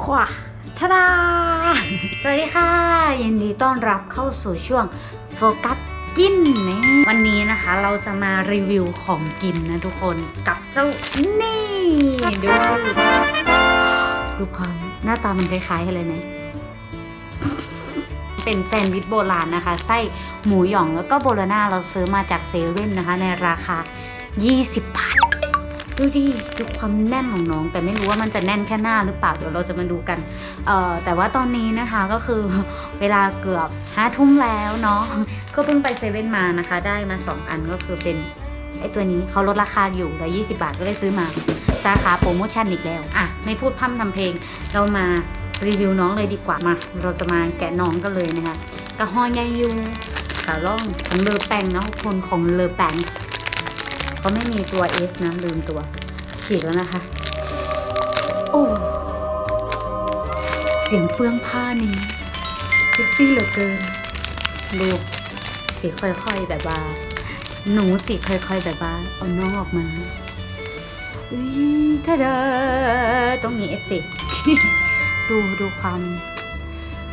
ขวาทาดาสวัสดีค่ะ ยินดีต้อนรับเข้าสู่ช่วงโฟกัสกินนี่วันนี้นะคะเราจะมารีวิวของกินนะทุกคนกับเจ้านี่ดูดูความหน้าตามันคล้ายๆอะไรไหมเป็นแซนด์วิชโบราณนะคะ ไส้หมูหยองแล้วก็โบโลน่าเราซื้อมาจากเซเว่นนะคะ ในราคา 20 บาท ดูดิดูความแน่นของน้อง แต่ไม่รู้ว่ามันจะแน่นแค่หน้าหรือเปล่าเดี๋ยวเราจะมาดูกันเอ่อแต่ว่าตอนนี้นะคะก็คือเวลาเกือบห้าทุ่มแล้วเนาะก็เพิ่งไปเซเว่นมานะคะ ได้มา 2 อันก็คือเป็นไอตัวนี้เขาลดราคาอยู่ละ20บาทก็เลยซื้อมา สาขาโปรโมชั่นอีกแล้ว อะ ไม่พูดพร่ำทำเพลง เรามารีวิวน้องเลยดีกว่ามา เราจะมาแกะน้องกันเลยนะคะกระหอยใยยุงขาล่องของเลอแปงนะทุกคนของเลอแปง เขาไม่มีตัว S นะลืมตัว ฉีดแล้วนะคะ โอ้ เสียงเปื้องผ้านี้เซ็กซี่เหลือเกิน ดูสีค่อยๆแบบว่า หนูสีค่อยๆแบบว่าเอาน้องออกมาอุ้ยท่าดาต้องมีเอฟเฟกดูดูความ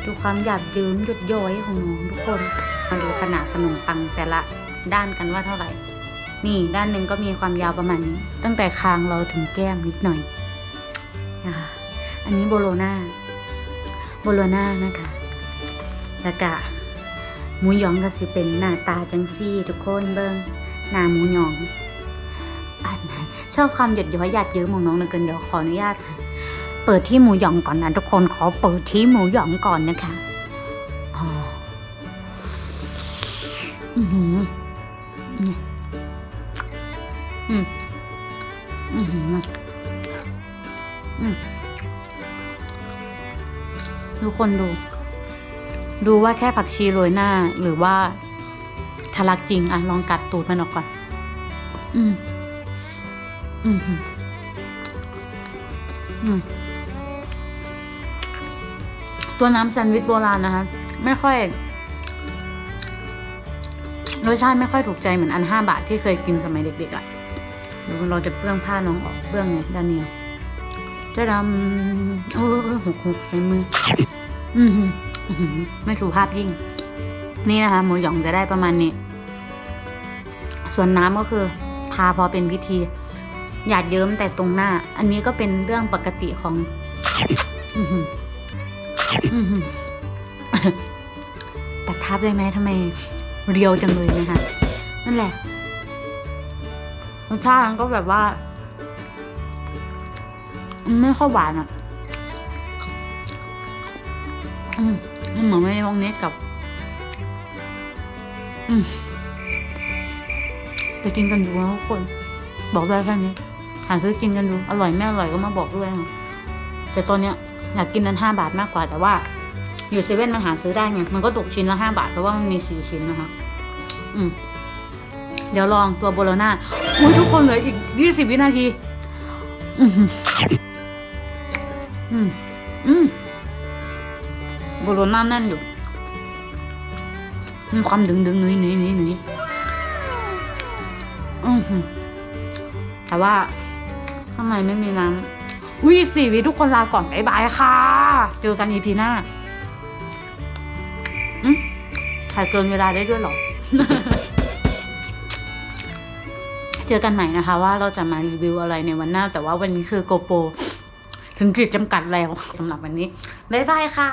ดูความหยาบยืมหยดย้อยของน้องทุกคน มาดูขนาดขนมปังแต่ละด้านกันว่าเท่าไหร่ นี่ด้านหนึ่งก็มีความยาวประมาณนี้ ตั้งแต่คางเราถึงแก้มนิดหน่อยอันนี้โบโลนาโบโลนานะคะแล้วก็หมูยองก็สิเป็นหน้าตาจังซี่ทุกคนเบิ้งหน้าหมูยองอันไหนชอบความหยดย้อยหยาดเยิ้มองน้องเหลือเกินเดี๋ยวขออนุญาตเปิดที่หมูยองก่อนนะทุกคนขอเปิดที่หมูยองก่อนนะคะ อืมอือหืออืมทุกคนดู ดูว่าแค่ผักชีโรยหน้า หรือว่าทะลักจริง อะ ลองกัดตูดมันออกก่อน อืม อืม อืม ตัวน้ำแซนด์วิชโบราณนะคะ ไม่ค่อยรสชาติไม่ค่อยถูกใจเหมือนอันห้าบาทที่เคยกินสมัยเด็กๆอะ่ะ เดี๋ยวเราจะเปื้องผ้าน้องออกเปื้องไงด้านเนียวจะดำโอ้หกหกใส่มือ อือไม่สุภาพยิ่ง นี่นะคะ หมูหยองจะได้ประมาณนี้ ส่วนน้ำก็คือ ทาพอเป็นพิธี หยาดเยิ้มแต่ตรงหน้า อันนี้ก็เป็นเรื่องปกติของอือหืออือหือตัดทับได้ไหมทำไมเรียวจังเลยนะคะ นั่นแหละ รสชาติมันก็แบบว่าไม่ค่อยหวานอะอืมเหมือนไม่วงนี้กับอืมไปกินกันดูนะทุกคน บอกได้แค่นี้หาซื้อกินกันดู อร่อยไม่อร่อยก็มาบอกด้วยนะแต่ตอนเนี้ยอยากกินนั้นห้าบาทมากกว่าแต่ว่า อยู่เซเว่นมันหาซื้อได้ไงมันก็ตกชิ้นละห้าบาทเพราะว่ามันมีสี่ชิ้นนะคะ อืม เดี๋ยวลองตัวโบโลนาอุ้ยทุกคนเหลืออีกยี่สิบวินาที อืมอืมอืมโบโลนาแน่นอยู่ มีความดึงดึงหนุยหนุยหนุยหนุยอือหือแต่ว่าข้างในไม่มีน้ำอุ้ยสี่วิทุกคนลาก่อนบ๊ายบายค่ะ เจอกันอีพีหน้าอืมถ่ายเกินเวลาได้ด้วยหรอ เจอกันใหม่นะคะ ว่าเราจะมารีวิวอะไรในวันหน้า แต่ว่าวันนี้คือโกโปรถึงขีดจำกัดแล้วสำหรับวันนี้ บ๊ายบายค่ะ